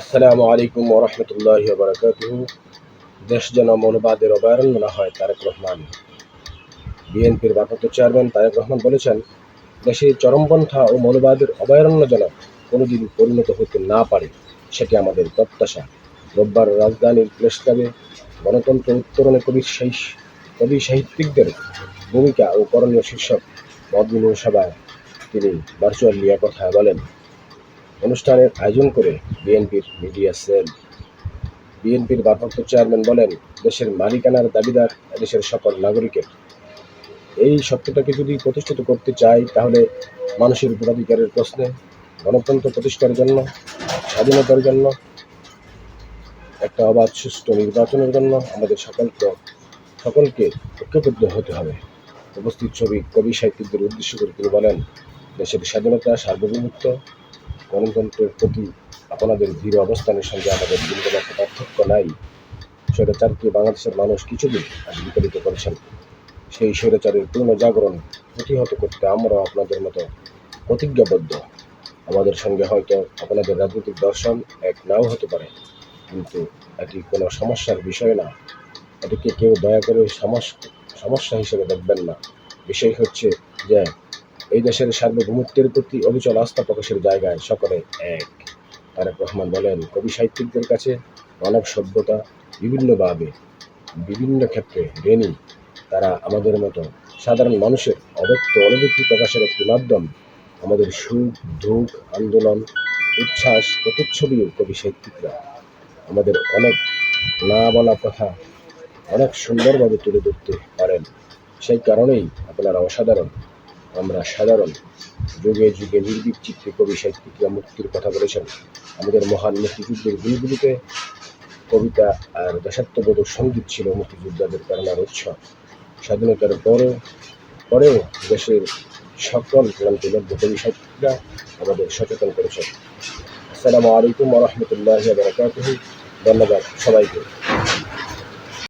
আসসালামু আলাইকুম ওরহমতুল্লাহ বারকাতুহ। দেশ যেন মনোবাদের অভয়ারণ্য না হয়, তারেক রহমান। বিএনপির ভারপ্রাপ্ত চেয়ারম্যান তারেক রহমান বলেছেন, দেশে চরমপন্থা ও মনোবাদের অভয়ারণ্য যেন কোনোদিন পরিণত হতে না পারে, সেটি আমাদের প্রত্যাশা। রোববার রাজধানীর প্রেস ক্লাবে গণতন্ত্র উত্তরণে কবি কবি সাহিত্যিকদের ভূমিকা ও করণীয় শীর্ষক মত সভায় তিনি ভার্চুয়াল কথা বলেন। অনুষ্ঠানের আয়োজন করে বিএনপির মিডিয়া সেল। বিএনপির ভারপ্রাপ্ত চেয়ারম্যান বলেন, দেশের মালিকানার দাবিদার দেশের সকল নাগরিকের। এই সত্যটাকে যদি প্রতিষ্ঠিত করতে চাই, তাহলে মানুষের ভোটাধিকারের প্রশ্নে, গণতন্ত্র প্রতিষ্ঠার জন্য, স্বাধীনতার জন্য, একটা অবাধ সুষ্ঠু নির্বাচনের জন্য আমাদের সকলকে সকলকে ঐক্যবদ্ধ হতে হবে। উপস্থিত ছবি কবি সাহিত্যিকদের উদ্দেশ্য করে তিনি বলেন, দেশের স্বাধীনতা সার্বভৌমত্ব গণতন্ত্রের প্রতি আপনাদের দৃঢ় অবস্থানের সঙ্গে আমাদের বিন্দুমাত্র পার্থক্য নাই। স্বৈরাচারকে বাংলাদেশের মানুষ কিছুদিন আগে বিতাড়িত করেছেন। সেই স্বৈরাচারের পূর্ণ জাগরণ প্রতিহত করতে আমরা আপনাদের মতো প্রতিজ্ঞাবদ্ধ। আমাদের সঙ্গে হয়তো আপনাদের রাজনৈতিক দর্শন এক নাও হতে পারে, কিন্তু এটি কোনো সমস্যার বিষয় না। এটিকে কেউ দয়া করে সমস- সমস্যা হিসেবে দেখবেন না। বিষয় হচ্ছে যে এই দেশের সার্বভৌমত্বের প্রতি অবিচল আস্থা প্রকাশের জায়গায় সকলে এক। তারেক রহমান বলেন, কবি সাহিত্যিকদের কাছে মানব সভ্যতা বিভিন্নভাবে বিভিন্ন ক্ষেত্রে ঋণী তারা আমাদের মতো সাধারণ মানুষের অব্যক্ত অনুভূতি প্রকাশের একটি মাধ্যম। আমাদের সুখ, দুঃখ, আন্দোলন, উচ্ছ্বাস, প্রতিচ্ছবিও কবি সাহিত্যিকরা। আমাদের অনেক না বলা কথা অনেক সুন্দরভাবে তুলে ধরতে পারেন। সেই কারণেই আপনারা অসাধারণ আমরা সাধারণ যুগে যুগে নির্ভীক চিত্রে কবি সাহিত্যিকরা মুক্তির কথা বলেছেন। আমাদের মহান মুক্তিযুদ্ধের গুলিগুলিতে কবিতা আর দেশাত্মবোধক সংগীত ছিল মুক্তিযোদ্ধাদের প্রেরণার উৎস। স্বাধীনতার পরেও পরেও দেশের সকল ক্লান্তি কবি সাহিত্যিকরা আমাদের সচেতন করেছেন। আসসালামু আলাইকুম রহমতুল্লাহ ধন্যবাদ সবাইকে।